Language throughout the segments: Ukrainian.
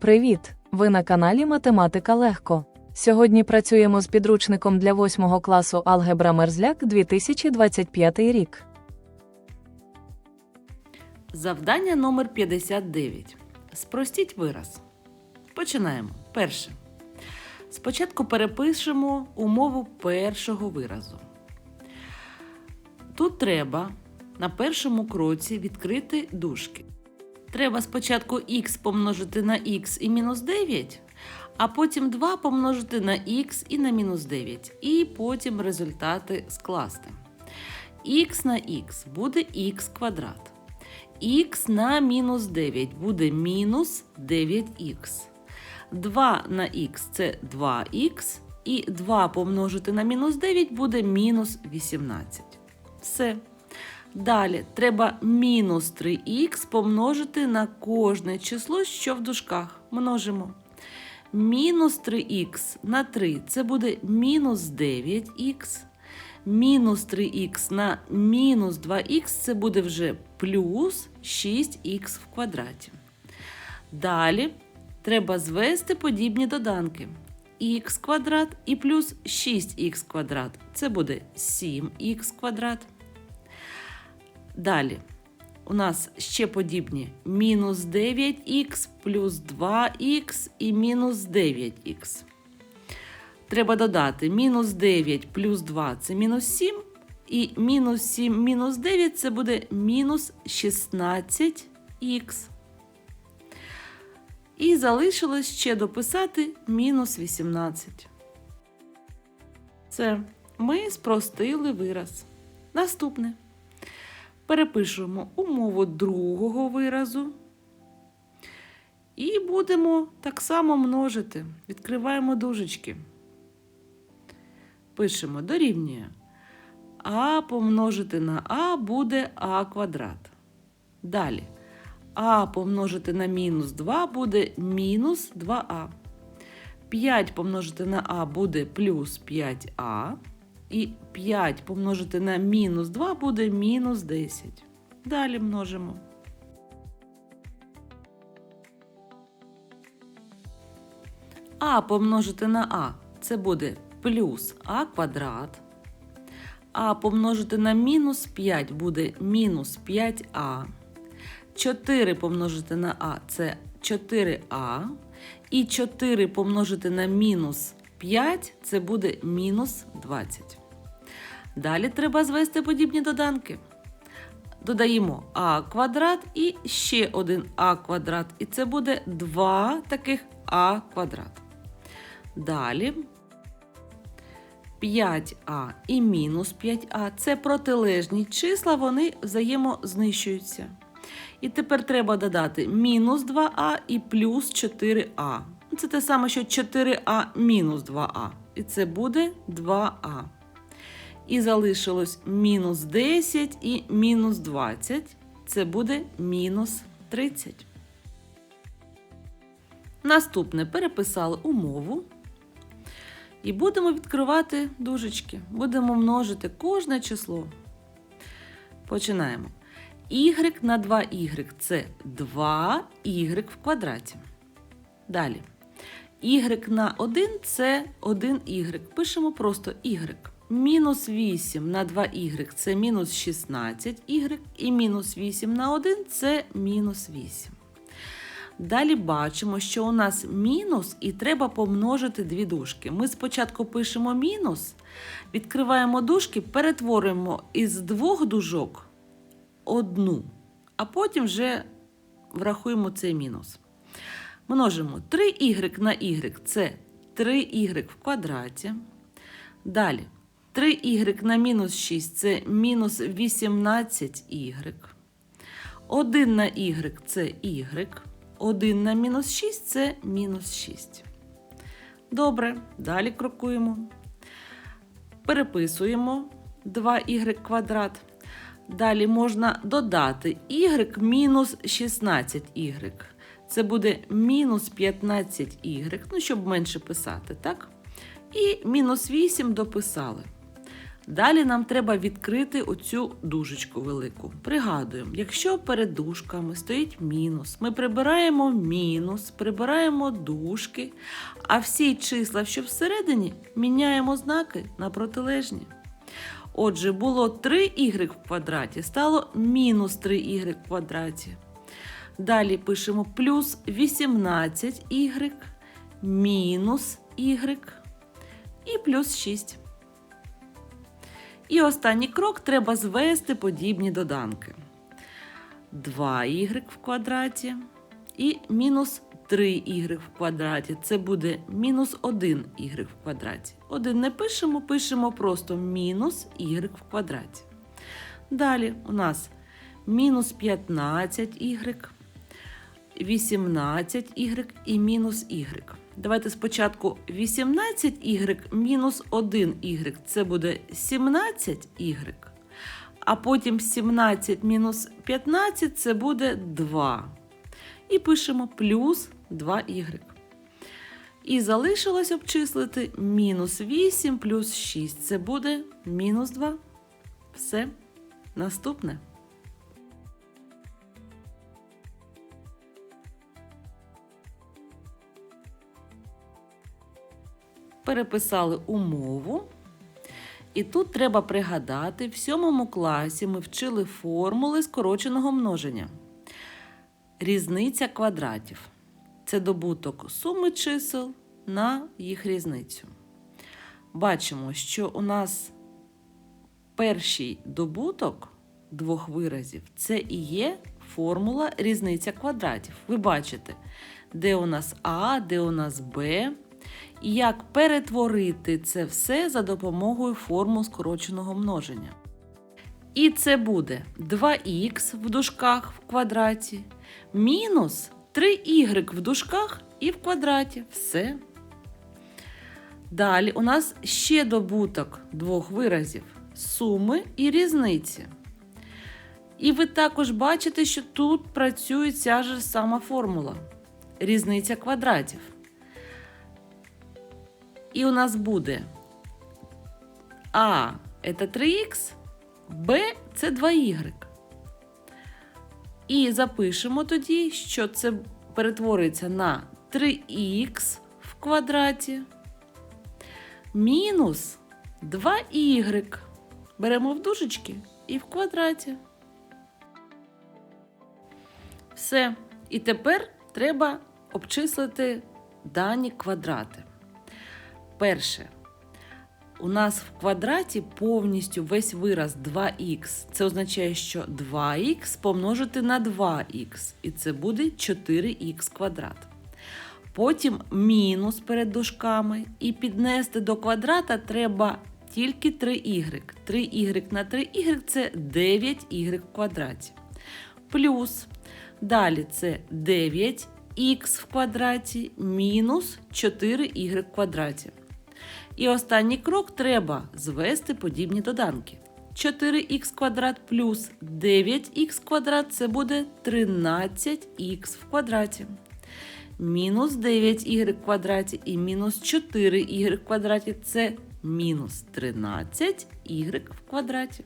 Привіт! Ви на каналі Математика Легко. Сьогодні працюємо з підручником для 8 класу Алгебра Мерзляк 2025 рік. Завдання номер 59. Спростіть вираз. Починаємо. Перше. Спочатку перепишемо умову першого виразу. Тут треба на першому кроці відкрити дужки. Треба спочатку х помножити на х і мінус 9, а потім 2 помножити на х і на мінус 9. І потім результати скласти. х на х буде х квадрат. х на мінус 9 буде мінус 9х. 2 на х це 2х, і 2 помножити на мінус 9 буде мінус 18. Все. Далі треба мінус 3х помножити на кожне число, що в дужках. Множимо. Мінус 3х на 3 це буде мінус 9х. Мінус 3х на мінус 2х це буде вже плюс 6х в квадраті. Далі треба звести подібні доданки. х квадрат і плюс 6х квадрат. Це буде 7х квадрат. Далі у нас ще подібні мінус 9х плюс 2х і мінус 9х. Треба додати мінус 9 плюс 2 це мінус 7. І мінус 7 мінус 9 це буде мінус 16х. І залишилось ще дописати мінус 18. Це ми спростили вираз. Наступне. Перепишемо умову другого виразу. І будемо так само множити. Відкриваємо дужечки. Пишемо дорівнює. А помножити на А буде А квадрат. Далі. А помножити на мінус 2 буде мінус 2а. 5 помножити на А буде плюс 5а. І 5 помножити на мінус 2 буде мінус 10. Далі множимо. А помножити на А це буде плюс А квадрат. А помножити на мінус 5 буде мінус 5а. 4 помножити на А це 4а. І 4 помножити на мінус 5 це буде мінус 20. Далі треба звести подібні доданки. Додаємо а квадрат і ще один а квадрат. І це буде 2 таких а квадрат. Далі 5а і мінус 5а це протилежні числа, вони взаємознищуються. І тепер треба додати мінус 2а і плюс 4а. Це те саме, що 4а мінус 2а. І це буде 2а. І залишилось мінус 10 і мінус 20. Це буде мінус 30. Наступне переписали умову. І будемо відкривати дужечки. Будемо множити кожне число. Починаємо. Y на 2y це 2y в квадраті. Далі. Y на 1 це 1y. Пишемо просто y. Мінус 8 на 2y це мінус 16y. І мінус 8 на 1 це мінус 8. Далі бачимо, що у нас мінус, і треба помножити дві дужки. Ми спочатку пишемо мінус, відкриваємо дужки, перетворюємо із двох дужок одну, а потім вже врахуємо цей мінус. Множимо 3y на y це 3y в квадраті. Далі 3y на мінус 6 це мінус 18y. 1 на y це y. 1 на мінус 6 це мінус 6. Добре, далі крокуємо. Переписуємо 2y квадрат. Далі можна додати y мінус 16y. Це буде мінус 15y, ну, щоб менше писати, так? І мінус 8 дописали. Далі нам треба відкрити оцю дужечку велику. Пригадуємо, якщо перед дужками стоїть мінус, ми прибираємо мінус, прибираємо дужки, а всі числа, що всередині, міняємо знаки на протилежні. Отже, було 3y в квадраті, стало мінус 3y в квадраті. Далі пишемо плюс 18y, мінус y і плюс 6. І останній крок треба звести подібні доданки. 2y в квадраті і мінус 3y в квадраті. Це буде мінус 1y в квадраті. Один не пишемо, пишемо просто мінус y в квадраті. Далі у нас мінус 15y, 18y і мінус y. Давайте спочатку 18y мінус 1y це буде 17y, а потім 17 мінус 15 це буде 2. І пишемо плюс 2y. І залишилось обчислити мінус 8 плюс 6. Це буде мінус 2. Все. Наступне. Переписали умову. І тут треба пригадати, в сьомому класі ми вчили формули скороченого множення. Різниця квадратів. Це добуток суми чисел на їх різницю. Бачимо, що у нас перший добуток двох виразів це і є формула різниця квадратів. Ви бачите, де у нас А, де у нас Б. І як перетворити це все за допомогою формул скороченого множення. І це буде 2х в дужках в квадраті, мінус 3y в дужках і в квадраті. Все. Далі у нас ще добуток двох виразів суми і різниці. І ви також бачите, що тут працює ця ж сама формула різниця квадратів. І у нас буде А це 3х, Б це 2y. І запишемо тоді, що це перетворюється на 3х в квадраті мінус 2y. Беремо в дужечки і в квадраті. Все. І тепер треба обчислити дані квадрати. Перше. У нас в квадраті повністю весь вираз 2х. Це означає, що 2х помножити на 2х, і це буде 4х квадрат. Потім мінус перед дужками, і піднести до квадрата треба тільки 3y. 3y на 3y це 9y в квадраті. Плюс. Далі це 9х в квадраті мінус 4y в квадраті. І останній крок треба звести подібні доданки. 4х квадрат плюс 9х квадрат це буде 13х в квадраті. Мінус 9y в квадраті і мінус 4y в квадраті це мінус 13y в квадраті.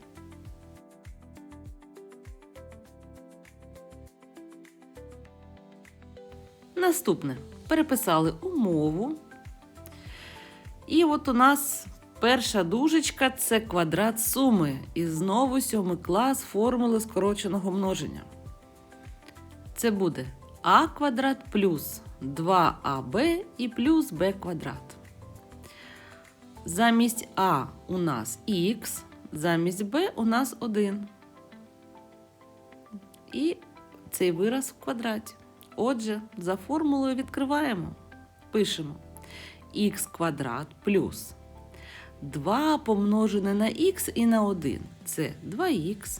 Наступне. Переписали умову. І от у нас перша дужечка це квадрат суми. І знову сьомий клас формули скороченого множення. Це буде а квадрат плюс 2аб і плюс b квадрат. Замість А у нас х, замість b у нас 1. І цей вираз в квадраті. Отже, за формулою відкриваємо. Пишемо х квадрат плюс 2 помножене на х і на 1. Це 2х.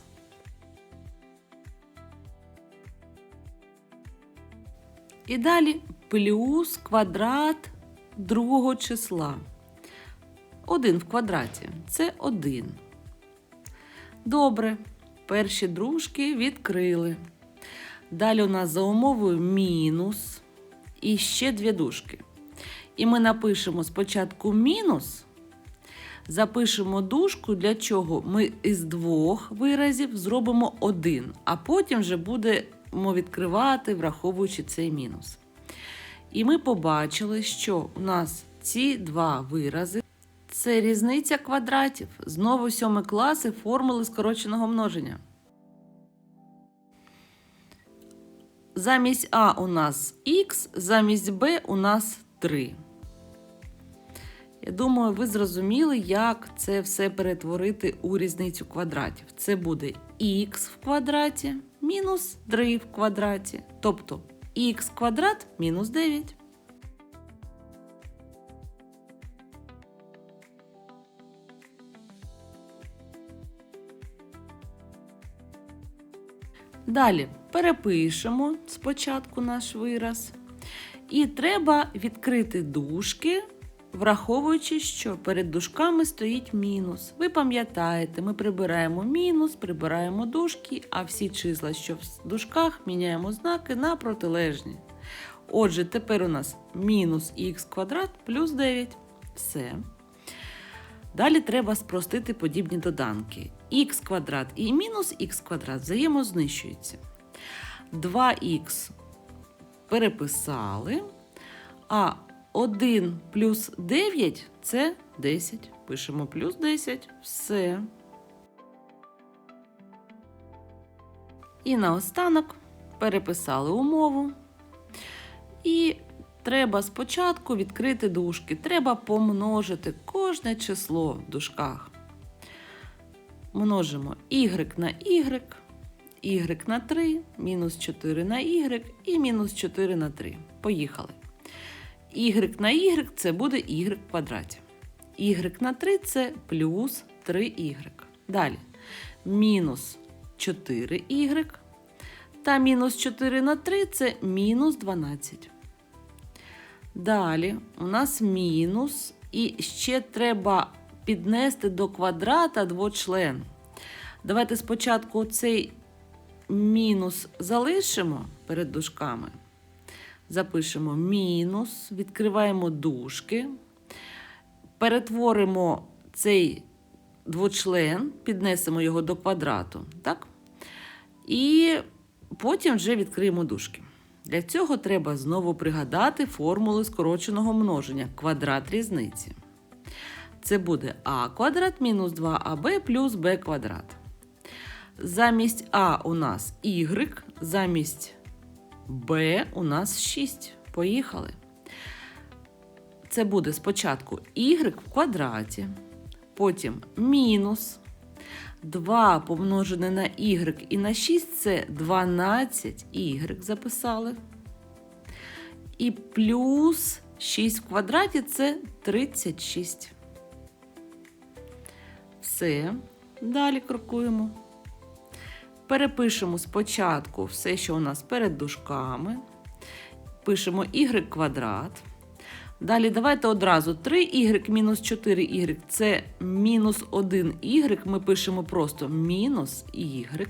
І далі плюс квадрат другого числа. 1 в квадраті це 1. Добре. Перші дружки відкрили. Далі у нас за умовою мінус і ще дві дужки. І ми напишемо спочатку мінус, Запишемо дужку, для чого ми із двох виразів зробимо один, а потім вже будемо відкривати, враховуючи цей мінус. І ми побачили, що у нас ці два вирази це різниця квадратів. Знову сьомий класи формули скороченого множення. Замість А у нас х, замість Б у нас 3. Я думаю, ви зрозуміли, як це все перетворити у різницю квадратів. Це буде х в квадраті мінус 3 в квадраті. Тобто х квадрат мінус 9. Далі перепишемо спочатку наш вираз. І треба відкрити дужки, враховуючи, що перед дужками стоїть мінус. Ви пам'ятаєте, ми прибираємо мінус, прибираємо дужки, а всі числа, що в дужках, міняємо знаки на протилежні. Отже, тепер у нас мінус х квадрат плюс 9. Все. Далі треба спростити подібні доданки. х квадрат і мінус х квадрат взаємознищуються. 2х переписали, а 1 плюс 9 це 10. Пишемо плюс 10. Все. І наостанок переписали умову. І треба спочатку відкрити дужки. Треба помножити кожне число в дужках. Множимо y на y, y на 3, мінус 4 на y і мінус 4 на 3. Поїхали. Y на y це буде y в квадраті. y на 3 це плюс 3y. Далі. Мінус 4y. Та мінус 4 на 3 це мінус 12. Далі у нас мінус, і ще треба піднести до квадрата двочлен. Давайте спочатку цей мінус залишимо перед дужками. Запишемо мінус, відкриваємо дужки, перетворимо цей двочлен, піднесемо його до квадрату. Так? І потім вже відкриємо дужки. Для цього треба знову пригадати формули скороченого множення квадрат різниці. Це буде а квадрат мінус 2аб плюс b квадрат. Замість а у нас y, замість b у нас 6. Поїхали. Це буде спочатку y в квадраті, потім мінус 2 помножене на y і на 6 це 12y записали. І плюс 6 в квадраті це 36. Все. Далі крокуємо. Перепишемо спочатку все, що у нас перед дужками. Пишемо y квадрат. Далі давайте одразу 3y мінус 4y це мінус 1y. Ми пишемо просто мінус y.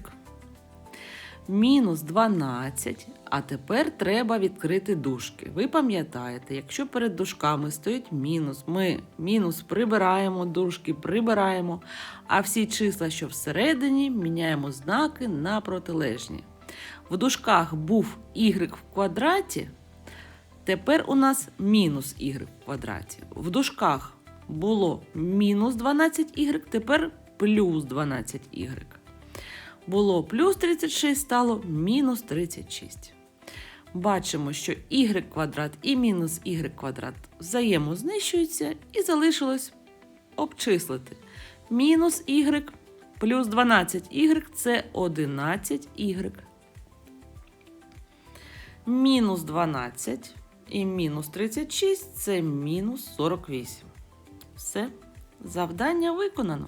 Мінус 12. А тепер треба відкрити дужки. Ви пам'ятаєте, якщо перед дужками стоїть мінус, ми мінус прибираємо, дужки прибираємо, а всі числа, що всередині, міняємо знаки на протилежні. В дужках був y в квадраті. Тепер у нас мінус y в квадраті. В дужках було мінус 12y, тепер плюс 12y. Було плюс 36, стало мінус 36. Бачимо, що y квадрат і мінус y квадрат взаємознищуються і залишилось обчислити. Мінус y плюс 12y це 11y. Мінус 12 і мінус 36 це мінус 48. Все, завдання виконано.